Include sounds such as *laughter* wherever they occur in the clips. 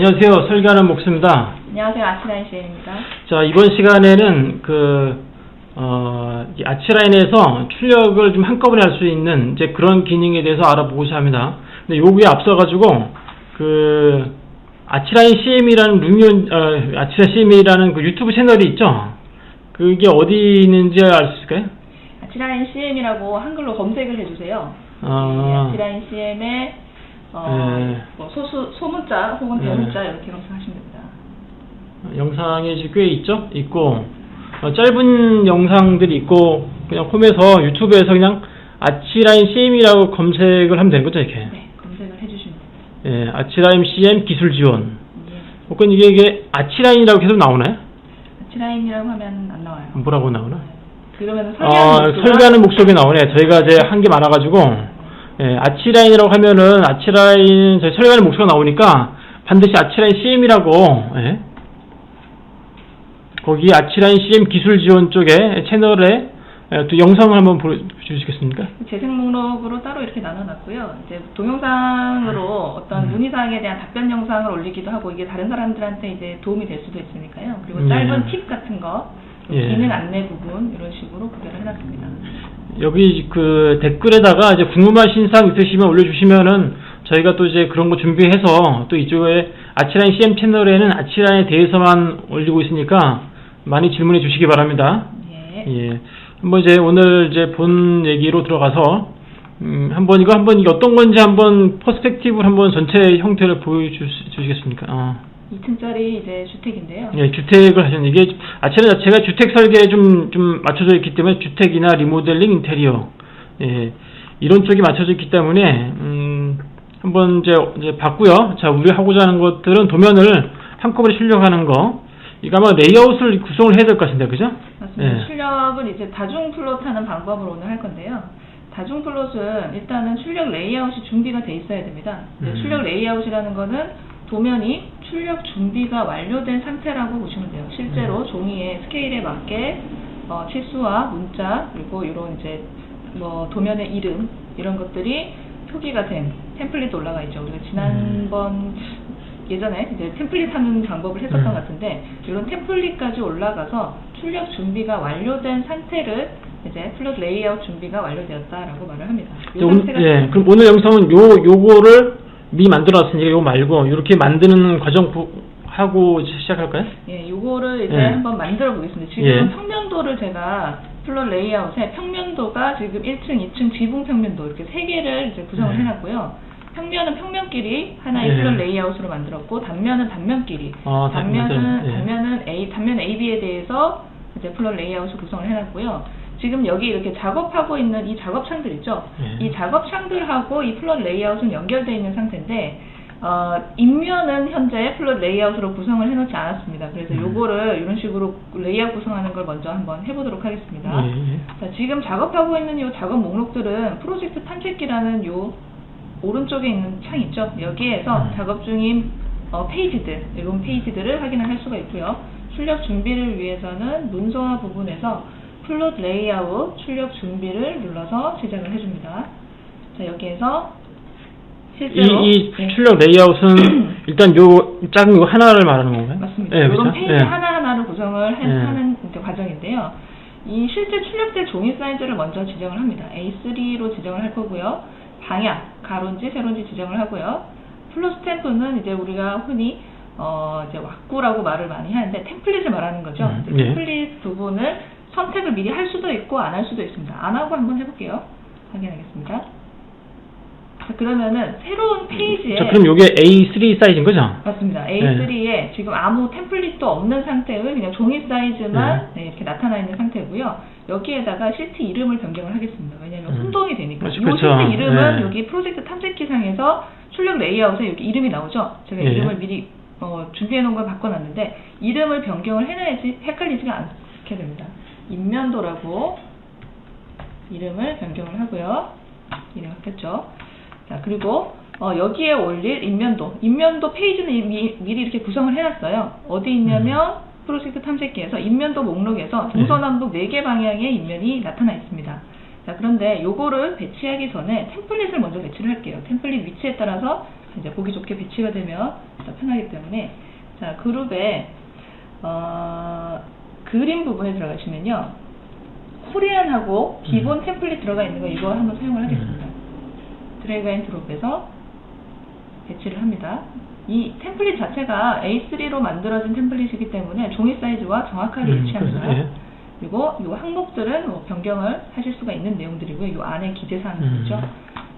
안녕하세요. 설계하는 목수입니다. 안녕하세요. 아치라인 CN입니다. 자, 이번 시간에는 그, 어, 이 아치라인에서 출력을 좀 한꺼번에 할 수 있는 이제 그런 기능에 대해서 알아보고자 합니다. 근데 요구에 앞서가지고, 그, 아치라인 CM이라는 루미온, 어, 아치라 CM이라는 그 유튜브 채널이 있죠? 그게 어디 있는지 알 수 있을까요? 아치라인 CM이라고 한글로 검색을 해주세요. 아. 이 아치라인 CM의 어, 네. 뭐 소수, 소문자 혹은 네. 대문자 이렇게 검색하시면 됩니다. 영상이 지금 꽤 있죠? 있고, 어, 짧은 영상들이 있고, 그냥 홈에서, 유튜브에서 그냥 아치라인 CM이라고 검색을 하면 되는 거죠, 이렇게. 네, 검색을 해주시면 됩니다. 예, 아치라인 CM 기술 지원. 예. 혹은 이게, 이게 아치라인이라고 계속 나오나요? 아치라인이라고 하면 안 나와요. 뭐라고 나오나? 그러면 어, 설계하는 목표가- 설계하는 목적이 나오네. 저희가 이제 한 게 많아가지고, 예, 아치라인이라고 하면은 아치라인, 저희 설계하는 목표가 나오니까 반드시 아치라인 CM이라고, 예. 거기 아치라인 CM 기술 지원 쪽에 채널에 예, 또 영상을 한번 보여주시겠습니까? 재생 목록으로 따로 이렇게 나눠놨고요. 이제 동영상으로 어떤 음. 문의사항에 대한 답변 영상을 올리기도 하고 이게 다른 사람들한테 이제 도움이 될 수도 있으니까요. 그리고 음. 짧은 팁 같은 거, 예. 기능 안내 부분 이런 식으로 구별을 해놨습니다. 여기 그 댓글에다가 이제 궁금하신 사항 있으시면 올려주시면은 저희가 또 이제 그런 거 준비해서 또 이쪽에 아치라인 CM 채널에는 아치라인에 대해서만 올리고 있으니까 많이 질문해 주시기 바랍니다. 예. 예. 한번 이제 오늘 이제 본 얘기로 들어가서 음, 한번 이거 한번 이게 어떤 건지 한번 퍼스펙티브를 한번 전체 형태를 보여주시겠습니까? 어. 2층짜리 이제 주택인데요. 예, 주택을 하셨는데 이게 아치라 자체가 주택 설계에 좀, 좀 맞춰져 있기 때문에 주택이나 리모델링 인테리어 예, 이런 쪽이 맞춰져 있기 때문에 음, 한번 이제, 이제 봤고요. 자, 우리 하고자 하는 것들은 도면을 한꺼번에 출력하는 거 이거 아마 레이아웃을 구성을 해야 될 것 같은데 그죠? 맞습니다. 예. 출력은 이제 다중 플롯 하는 방법으로 오늘 할 건데요. 다중 플롯은 일단은 출력 레이아웃이 준비가 돼 있어야 됩니다. 음. 출력 레이아웃이라는 거는 도면이 출력 준비가 완료된 상태라고 보시면 돼요. 실제로 음. 종이의 스케일에 맞게 어, 치수와 문자 그리고 이런 이제 뭐 도면의 이름 이런 것들이 표기가 된 템플릿 올라가 있죠. 우리가 지난번 예전에 이제 템플릿 하는 방법을 했었던 음. 것 같은데 이런 템플릿까지 올라가서 출력 준비가 완료된 상태를 이제 플롯 레이아웃 준비가 완료되었다라고 말을 합니다. 이 오늘- 상태가 예, 그럼 오늘 영상은 요 요거를 미리 만들어 놨으니까 요거 말고 이렇게 만드는 과정 부- 하고 시작할까요? 예, 요거를 이제 예. 한번 만들어 보겠습니다. 지금 예. 평면도를 제가 플롯 레이아웃에 평면도가 지금 1층, 2층 지붕 평면도 이렇게 세 개를 이제 구성을 예. 해놨고요. 평면은 평면끼리 하나의 예. 플롯 레이아웃으로 만들었고 단면은 단면끼리 아, 단- 단면은. 예. 단면은 A 단면 AB에 대해서 이제 플롯 레이아웃을 구성을 해놨고요. 지금 여기 이렇게 작업하고 있는 이 작업창들 있죠. 예. 이 작업창들하고 이 플롯 레이아웃은 연결되어 있는 상태인데 어, 인면은 현재 플롯 레이아웃으로 구성을 해놓지 않았습니다. 그래서 음. 요거를 이런 식으로 레이아웃 구성하는 걸 먼저 한번 해보도록 하겠습니다. 예, 예. 자, 지금 작업하고 있는 요 작업 목록들은 프로젝트 탐색기라는 요 오른쪽에 있는 창 있죠? 여기에서 음. 작업 중인 어, 페이지들, 이런 페이지들을 확인을 할 수가 있고요. 출력 준비를 위해서는 문서화 부분에서 플롯 레이아웃 출력 준비를 눌러서 시작을 해줍니다. 자, 여기에서 실제로 이, 이 예. 출력 레이아웃은 *clears throat* 일단 요 작은 거 하나를 말하는 건가요? 맞습니다. 예, 이런 그렇죠? 페이지 예. 하나하나를 구성을 해- 예. 하는 이제 과정인데요. 이 실제 출력될 종이 사이즈를 먼저 지정을 합니다. A3로 지정을 할 거고요. 방향, 가로인지 세로인지 지정을 하고요. 플로 스탬프는 이제 우리가 흔히 어 이제 왁구라고 말을 많이 하는데 템플릿을 말하는 거죠. 음, 예. 템플릿 부분을 선택을 미리 할 수도 있고 안 할 수도 있습니다. 안 하고 한번 해볼게요. 확인하겠습니다. 자, 그러면은 새로운 페이지에 자, 그럼 요게 A3 사이즈인 거죠? 맞습니다. 네. A3에 지금 아무 템플릿도 없는 상태의 그냥 종이 사이즈만 네, 이렇게 나타나 있는 상태고요. 여기에다가 시트 이름을 변경을 하겠습니다. 왜냐하면 음. 혼동이 되니까. 이 그렇죠. 시트 이름은 네. 여기 프로젝트 탐색기상에서 출력 레이아웃에 여기 이름이 나오죠. 제가 예. 이름을 미리 어, 준비해 놓은 걸 바꿔놨는데 이름을 변경을 해놔야지 헷갈리지가 않게 됩니다. 인면도라고 이름을 변경을 하고요. 이름 바뀌었죠. 자, 그리고 어, 여기에 올릴 인면도. 인면도 페이지는 이미, 미리 이렇게 구성을 해놨어요. 어디 있냐면 프로젝트 탐색기에서 인면도 목록에서 동서남북 4개 방향의 인면이 나타나 있습니다. 자, 그런데 요거를 배치하기 전에 템플릿을 먼저 배치를 할게요. 템플릿 위치에 따라서 이제 보기 좋게 배치가 되면 더 편하기 때문에 자 그룹에 어, 그림 부분에 들어가시면요 코리안하고 기본 템플릿 들어가 있는 거 이거 한번 사용을 하겠습니다. 드래그 앤 드롭해서 배치를 합니다. 이 템플릿 자체가 A3로 만들어진 템플릿이기 때문에 종이 사이즈와 정확하게 음, 일치합니다. 그래서, 예. 그리고 이 항목들은 뭐 변경을 하실 수가 있는 내용들이고요. 이 안에 기재사항들이죠. 음.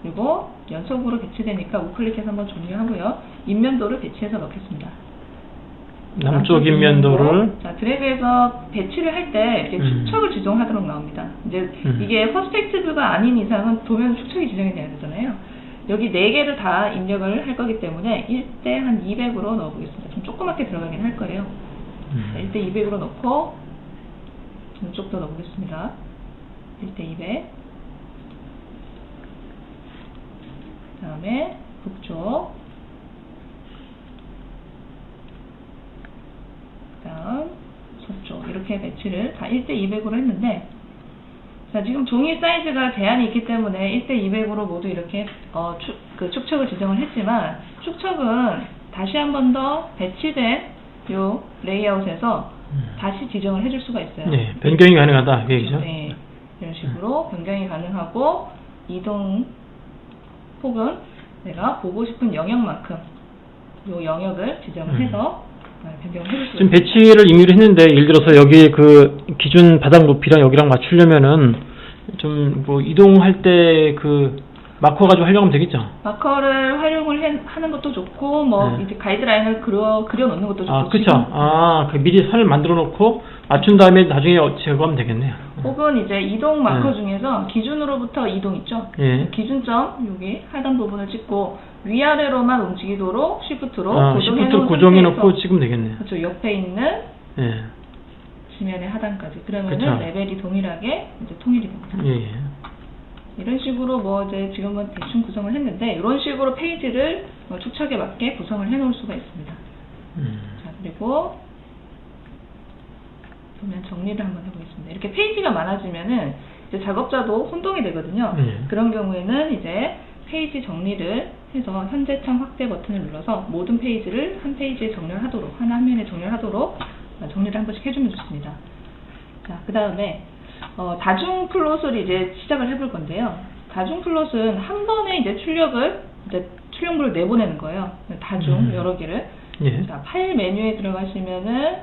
그리고 연속으로 배치되니까 우클릭해서 한번 종료하고요. 인면도를 배치해서 넣겠습니다. 남쪽 인면도를 자 드래그해서 배치를 할 때 이렇게 음. 축척을 지정하도록 나옵니다. 이제 음. 이게 퍼스펙티브가 아닌 이상은 도면 축척이 지정이 돼야 되잖아요. 여기 네 개를 다 입력을 할 거기 때문에 1대 한 200으로 넣어보겠습니다. 좀 조그맣게 들어가긴 할 거예요. 자, 음. 1대 200으로 넣고 동쪽도 넣어보겠습니다. 1대 200 다음에 북쪽 다음 서쪽 이렇게 배치를 다 1대 200으로 했는데 자 지금 종이 사이즈가 제한이 있기 때문에 1대 200으로 모두 이렇게 어, 축, 그 축척을 지정을 했지만 축척은 다시 한 번 더 배치된 요 레이아웃에서 음. 다시 지정을 해줄 수가 있어요. 네, 변경이 가능하다 그 얘기죠. 네, 이런 식으로 변경이 가능하고 이동 혹은 내가 보고 싶은 영역만큼 요 영역을 지정을 음. 해서 지금 있습니다. 배치를 임의로 했는데 예를 들어서 여기 그 기준 바닥 높이랑 여기랑 맞추려면은 좀 뭐 이동할 때 그 마커 가지고 활용하면 되겠죠. 마커를 활용을 해- 하는 것도 좋고 뭐 네. 이제 가이드라인을 그려 그려 놓는 것도 좋고 아, 그쵸. 지금 아, 그 미리 선을 만들어 놓고 맞춘 다음에 나중에 어- 제거하면 되겠네요. 혹은 이제 이동 마커 네. 중에서 기준으로부터 이동 있죠. 예. 기준점 여기 하단 부분을 찍고 위아래로만 움직이도록 쉬프트로 아, 고정해 시프트 고정해 놓고 찍으면 되겠네요. 그렇죠. 옆에 있는 예. 지면의 하단까지 그러면은 그쵸. 레벨이 동일하게 이제 통일이 됩니다. 예, 예. 이런 식으로 뭐 이제 지금은 대충 구성을 했는데 이런 식으로 페이지를 어, 축척에 맞게 구성을 해 놓을 수가 있습니다. 음. 자 그리고 그러면 정리를 한번 해보겠습니다. 이렇게 페이지가 많아지면은 이제 작업자도 혼동이 되거든요. 네. 그런 경우에는 이제 페이지 정리를 해서 현재창 확대 버튼을 눌러서 모든 페이지를 한 페이지에 정렬하도록 하나 화면에 정렬하도록 어, 정리를 한 번씩 해주면 좋습니다. 자, 그 다음에 어, 다중 플롯을 이제 시작을 해볼 건데요. 다중 플롯은 한 번에 이제 출력을 이제 출력물을 내보내는 거예요. 다중 음. 여러 개를. 예. 자, 파일 메뉴에 들어가시면은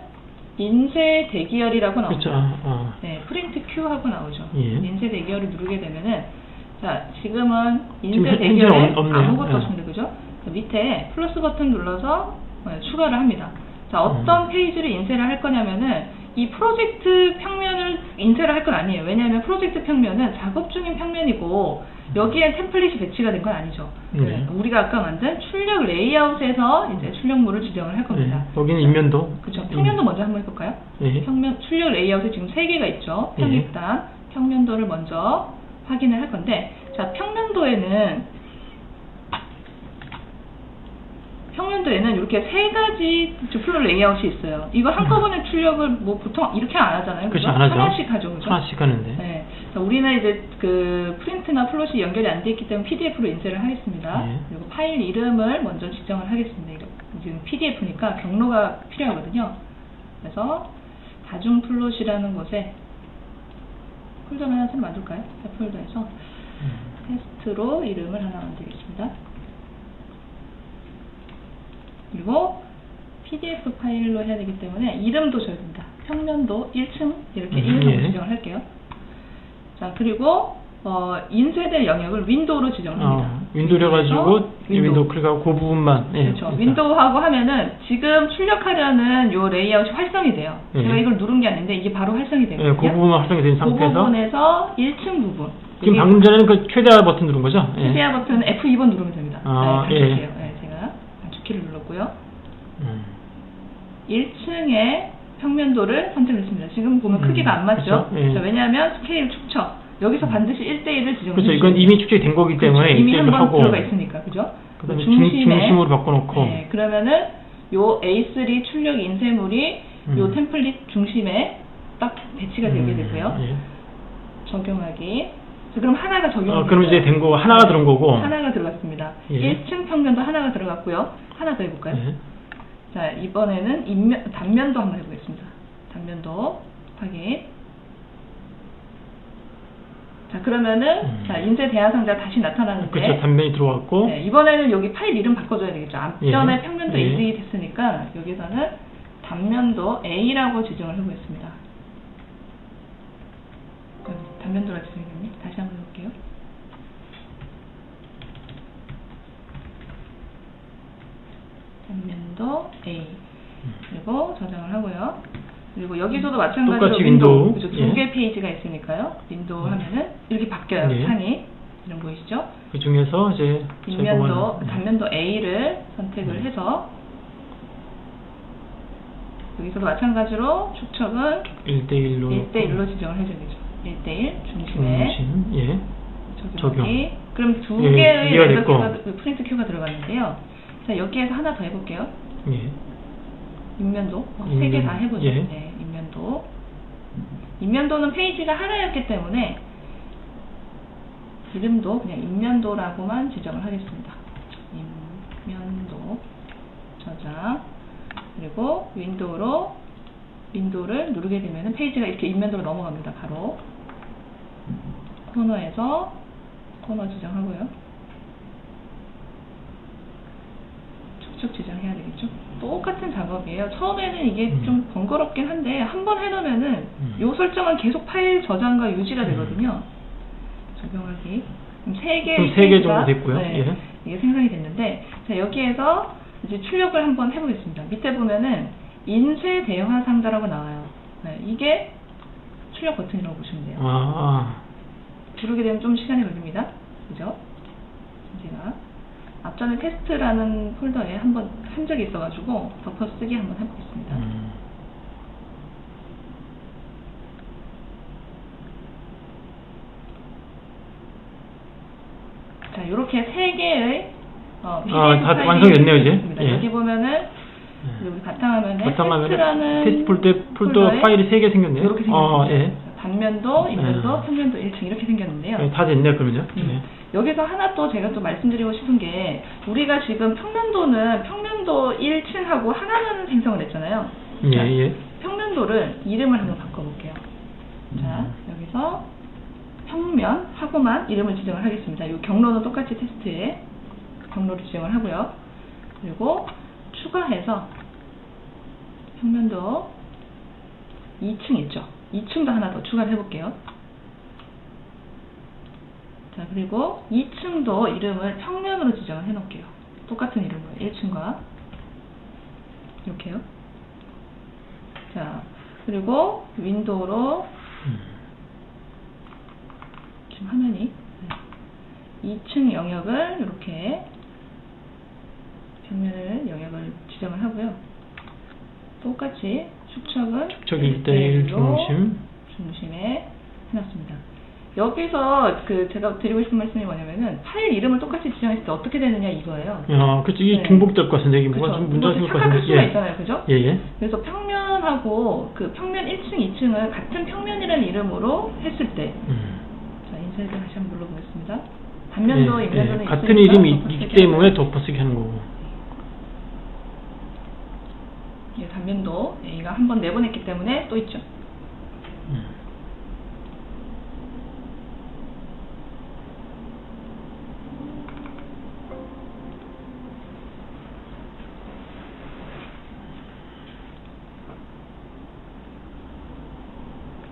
인쇄 대기열이라고. 그렇죠. 아, 아. 네, 프린트 큐 하고 나오죠. 예. 인쇄 대기열을 누르게 되면은 자, 지금은 인쇄 지금 현- 대기열에 현재는 없- 없네요. 아무것도 예. 없습니다. 그죠? 자, 밑에 플러스 버튼 눌러서 어, 추가를 합니다. 자, 어떤 음. 페이지를 인쇄를 할 거냐면은 이 프로젝트 평면을 인쇄를 할 건 아니에요. 왜냐하면 프로젝트 평면은 작업 중인 평면이고 여기에 템플릿이 배치가 된 건 아니죠. 네. 네, 우리가 아까 만든 출력 레이아웃에서 이제 출력물을 지정을 할 겁니다. 예. 여기는 인면도. 그렇죠. 평면도 먼저 한번 해볼까요? 예. 평면 출력 레이아웃에 지금 세 개가 있죠. 예. 평일단 평면도를 먼저 확인을 할 건데, 자 평면도에는 평면도에는 이렇게 세 가지 플로 레이아웃이 있어요. 이거 한꺼번에 출력을 뭐 보통 이렇게 안 하잖아요. 그렇죠. 안 하죠. 하나씩 하죠. 그죠? 하나씩 하는데. 네. 자, 우리는 이제 그 프린트나 플롯이 연결이 안 돼 있기 때문에 PDF로 인쇄를 하겠습니다. 네. 그리고 파일 이름을 먼저 지정을 하겠습니다. 지금 PDF니까 경로가 필요하거든요. 그래서 다중 플롯이라는 곳에 폴더를 하나 새로 만들까요? 새 폴더에서 음. 테스트로 이름을 하나 만들겠습니다. 그리고 PDF 파일로 해야 되기 때문에 이름도 줘야 됩니다. 평면도 1층 이렇게 음, 1로 예. 지정을 할게요. 자 그리고 어, 인쇄될 영역을 윈도우로 지정을 합니다. 어, 윈도우를 가지고 그래서 윈도우 클릭하고 그 부분만. 예. 그렇죠. 일단. 윈도우하고 하면은 지금 출력하려는 요 레이아웃이 활성이 돼요. 예. 제가 이걸 누른 게 아닌데 이게 바로 활성이 예, 되거든요. 그 부분만 활성이 된그 상태에서 부분에서 1층 부분. 지금 방금 전에는 그 최대화 버튼 누른 거죠? 예. 최대화 버튼 F2번 누르면 됩니다. 아, 네, 예. 네, 제가 단축키를 눌렀고요. 음. 1층의 평면도를 선택했습니다. 지금 보면 음, 크기가 안 맞죠? 예. 자, 왜냐하면 스케일 축척. 여기서 반드시 1대1을 지정해 그렇죠. 이건 이미 축적이 된 거기 때문에 이미 이때를 한번 하고 들어가 있으니까, 그죠? 그다음에 그 중, 중심에 중심 으로 바꿔놓고 네, 그러면은 요 A3 출력 인쇄물이 요 음. 템플릿 중심에 딱 배치가 되게 음, 되고요. 예. 적용하기. 자, 그럼 하나가 적용이 어, 그럼 이제 된 거고 하나가 들은 거고. 하나가 들어갔습니다. 예. 1층 평면도 하나가 들어갔고요. 하나 더 해볼까요? 예. 자, 이번에는 인면, 단면도 한번 해보겠습니다. 단면도 확인. 자, 그러면은, 음. 자, 인쇄 대하 상자 다시 나타나는데. 그렇죠. 단면이 들어왔고. 네, 이번에는 여기 파일 이름 바꿔줘야 되겠죠. 앞전에 예. 평면도 예. A 됐으니까, 여기서는 단면도 A라고 지정을 해보겠습니다. 여기 단면도라 지정했네. 다시 한번 해볼게요. 단면도 A. 그리고 저장을 하고요. 그리고 여기서도 마찬가지로 똑같이 윈도우. 그죠? 예. 두개 페이지가 있으니까요. 윈도우 하면은 이렇게 바뀌어요. 예. 창이. 이름 보이시죠? 그 중에서 이제 뒷면도 단면도 A를 선택을 음. 해서 여기서도 마찬가지로 축척은 1대1로 1대1로 지정을 해줘야 되죠. 1대1 중심에 중심. 예. 적용. 적용하기. 그럼 두 예, 개의. 큐가, 그 프린트 큐가 들어갔는데요. 자, 여기에서 하나 더 해볼게요. 예. 인면도 세개 다 해보죠. 예. 네, 인면도. 인면도는 페이지가 하나였기 때문에 이름도 그냥 인면도라고만 지정을 하겠습니다. 인면도 저장 그리고 윈도우로 윈도우를 누르게 되면 페이지가 이렇게 인면도로 넘어갑니다. 바로 코너에서 코너 지정하고요. 축축 지정해야 되겠죠. 똑같은 작업이에요. 처음에는 이게 음. 좀 번거롭긴 한데 한 번 해놓으면은 음. 요 설정은 계속 파일 저장과 유지가 음. 되거든요. 적용하기. 그럼 세 개. 그럼 세개 정도 됐고요. 네, 예. 이게 생성이 됐는데 자 여기에서 이제 출력을 한번 해보겠습니다. 밑에 보면은 인쇄 대화 상자라고 나와요. 네, 이게 출력 버튼이라고 보시면 돼요. 아. 들어오게 되면 좀 시간이 걸립니다. 그죠? 제가 앞전에 테스트라는 폴더에 한번 한 적이 있어가지고 덮어쓰기 한번 해보겠습니다. 음. 자, 이렇게 세 개의 어, 아, 다 완성됐네요, 이제. 예. 여기 보면은 예. 여기 바탕화면에 바탕화면에 테스트라는 테스트 폴더 폴더 폴더에 파일이 세 개 생겼네요. 이렇게 생겼습니다. 어, 예. 단면도, 인면도, 예. 평면도 1층 이렇게 생겼는데요. 예, 다 됐네 그러면요. 음. 예. 여기서 하나 또 제가 또 말씀드리고 싶은 게 우리가 지금 평면도는 평면도 1층하고 하나만 생성을 했잖아요. 예, 자, 예. 평면도를 이름을 한번 바꿔볼게요. 자, 여기서 평면하고만 이름을 지정을 하겠습니다. 이 경로는 똑같이 테스트에 경로를 지정을 하고요. 그리고 추가해서 평면도 2층 있죠. 2층도 하나 더 추가를 해볼게요. 자, 그리고 2층도 이름을 평면으로 지정을 해 놓을게요. 똑같은 이름으로 1층과 이렇게요. 자, 그리고 윈도우로 음. 지금 화면이 네. 2층 영역을 이렇게 벽면을 영역을 지정을 하고요. 똑같이 축척은 축척 1대1 일대일로 중심. 중심에 해놨습니다. 여기서 그 제가 드리고 싶은 말씀이 뭐냐면은 파일 이름을 똑같이 지정했을 때 어떻게 되느냐 이거예요. 야, 그치 이게 네. 중복될 것 같은데 이게 뭐가 그쵸? 좀 문제가 생길 것 같은데. 수가 예. 있잖아요, 그죠? 예, 예. 그래서 평면하고 그 평면 1층, 2층을 같은 평면이라는 이름으로 했을 때, 음. 자 인쇄를 다시 한번 눌러보겠습니다. 단면도 예, 인면도는 예. 같은 이름이 있기 때문에 덮어쓰기 하는 거고. 예, 단면도 A가 한 번 내보냈기 때문에 또 있죠. 음.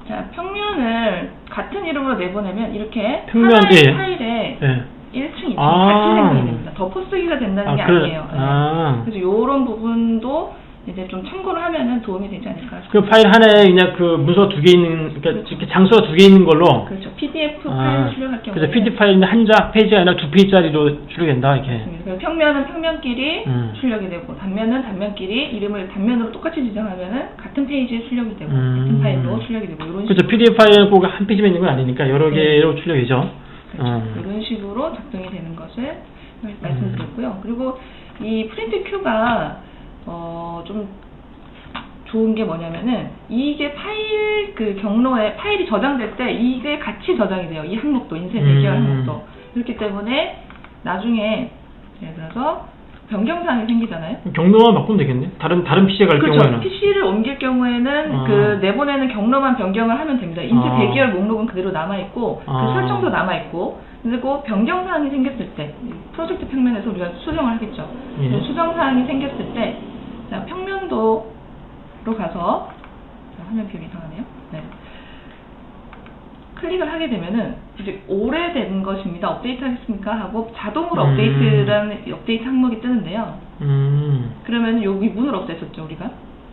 자, 평면을 같은 이름으로 내보내면 이렇게 평면, 하나의 예. 파일에 예. 1층, 2층 아. 같이 생성이 됩니다. 덮어쓰기가 된다는 아, 게 그래. 아니에요. 네. 아. 그래서 이런 부분도 이제 좀 참고를 하면은 도움이 되지 않을까. 그 파일 하나에 그냥 그 문서 두 개 있는 그러니까 이렇게 장소가 두개 있는 걸로 그렇죠. PDF 아, 파일 출력할 경우에 그래서 PD 파일은 한자 페이지가 아니라 두 페이지짜리로 출력된다 이렇게. 그래서 평면은 평면끼리 음. 출력이 되고 단면은 단면끼리 이름을 단면으로 똑같이 지정하면은 같은 페이지에 출력이 되고 음. 같은 파일로 출력이 되고 이런 그렇죠. 식으로 PDF 파일은 꼭 한 페이지만 있는 건 아니니까 여러 네. 개로 출력이죠. 그렇죠. 어. 이런 식으로 작동이 되는 것을 말씀드렸고요. 그리고 이 프린트 큐가 어, 좀 좋은 게 뭐냐면은 이게 파일 그 경로에 파일이 저장될 때 이게 같이 저장이 돼요. 이 항목도 인쇄 대기할 음. 항목도 그렇기 때문에 나중에 예를 들어서 변경사항이 생기잖아요. 경로만 바꾸면 되겠네. 다른 다른 PC에 갈 그렇죠. 경우에는. PC를 옮길 경우에는 아. 그 내보내는 경로만 변경을 하면 됩니다. 인쇄 아. 대기열 목록은 그대로 남아 있고 아. 그 설정도 남아 있고 그리고 변경 사항이 생겼을 때 프로젝트 평면에서 우리가 수정을 하겠죠. 예. 그 수정 사항이 생겼을 때 자, 평면도로 가서 자, 화면 비율이 이상하네요. 네. 클릭을 하게 되면은 이제 오래된 것입니다. 업데이트 하겠습니까? 하고 자동으로 음. 업데이트라는 업데이트 항목이 뜨는데요. 음. 그러면 여기 문을 없앴었죠 우리가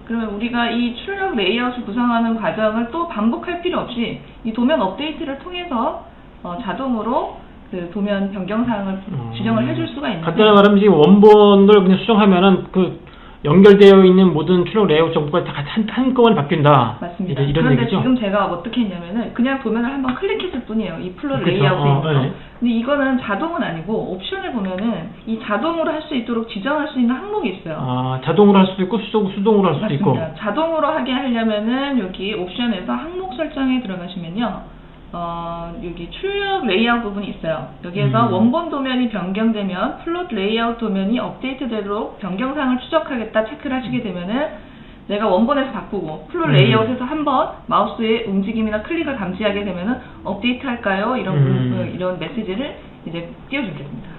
그러면 우리가 이 출력 레이아웃을 구성하는 과정을 또 반복할 필요 없이 이 도면 업데이트를 통해서 어, 자동으로 그 도면 변경 사항을 음. 지정을 해줄 수가 있는데 간단히 말하면 지금 원본을 그냥 수정하면은 그 연결되어 있는 모든 출력 레이아웃 정보가 다 한, 한꺼번에 바뀐다. 맞습니다. 이런, 그런데 얘기죠. 지금 제가 어떻게 했냐면은 그냥 도면을 한번 클릭했을 뿐이에요. 이 플로 그쵸. 레이아웃에 어, 거. 네. 근데 이거는 자동은 아니고 옵션을 보면은 이 자동으로 할 수 있도록 지정할 수 있는 항목이 있어요. 아, 자동으로 할 수도 있고 수동, 수동으로 할 수도 있고. 맞습니다. 자동으로 하게 하려면은 여기 옵션에서 항목 설정에 들어가시면요. 어, 여기 출력 레이아웃 부분이 있어요. 여기에서 음. 원본 도면이 변경되면 플롯 레이아웃 도면이 업데이트되도록 변경사항을 추적하겠다 체크를 하시게 되면은 내가 원본에서 바꾸고 플롯 음. 레이아웃에서 한번 마우스의 움직임이나 클릭을 감지하게 되면은 업데이트 할까요? 이런 음. 문- 이런 메시지를 이제 띄워주겠습니다.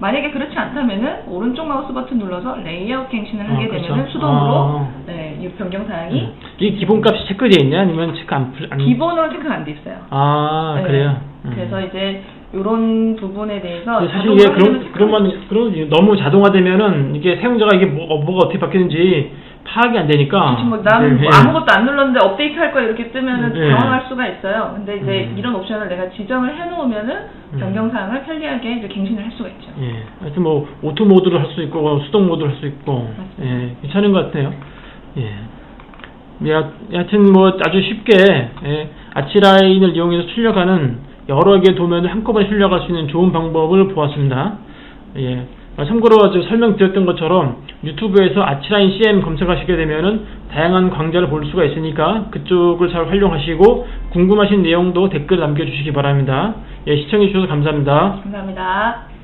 만약에 그렇지 않다면은 오른쪽 마우스 버튼 눌러서 레이아웃 갱신을 하게 아, 그렇죠. 되면은 수동으로 아. 네, 이 변경 사항이 음. 이게 기본값이 체크되어 있냐? 아니면 체크 안, 풀- 안 기본으로 체크가 안 돼 있어요. 아, 네. 그래요? 음. 그래서 이제 이런 부분에 대해서 근데 사실 자동으로 이게 하려면 그런, 그런만, 그런, 너무 자동화되면은 이게 사용자가 이게 뭐, 어, 뭐가 어떻게 바뀌는지 파악이 안 되니까. 지금 뭐 나는 네, 뭐 네. 아무것도 안 눌렀는데 업데이트 할 거야 이렇게 뜨면은 네. 당황할 수가 있어요. 근데 이제 음. 이런 옵션을 내가 지정을 해놓으면은 음. 변경 사항을 편리하게 이제 갱신을 할 수가 있죠. 예. 하여튼 뭐, 오토 모드로 할 수 있고, 수동 모드로 할 수 있고, 맞습니다. 예. 괜찮은 것 같아요. 예. 예, 하- 하여튼 뭐, 아주 쉽게, 예. 아치라인을 이용해서 출력하는 여러 개의 도면을 한꺼번에 출력할 수 있는 좋은 방법을 보았습니다. 예. 아, 참고로 저 설명드렸던 것처럼 유튜브에서 아치라인 CM 검색하시게 되면은 다양한 강좌를 볼 수가 있으니까 그쪽을 잘 활용하시고 궁금하신 내용도 댓글 남겨주시기 바랍니다. 예, 시청해주셔서 감사합니다. 감사합니다.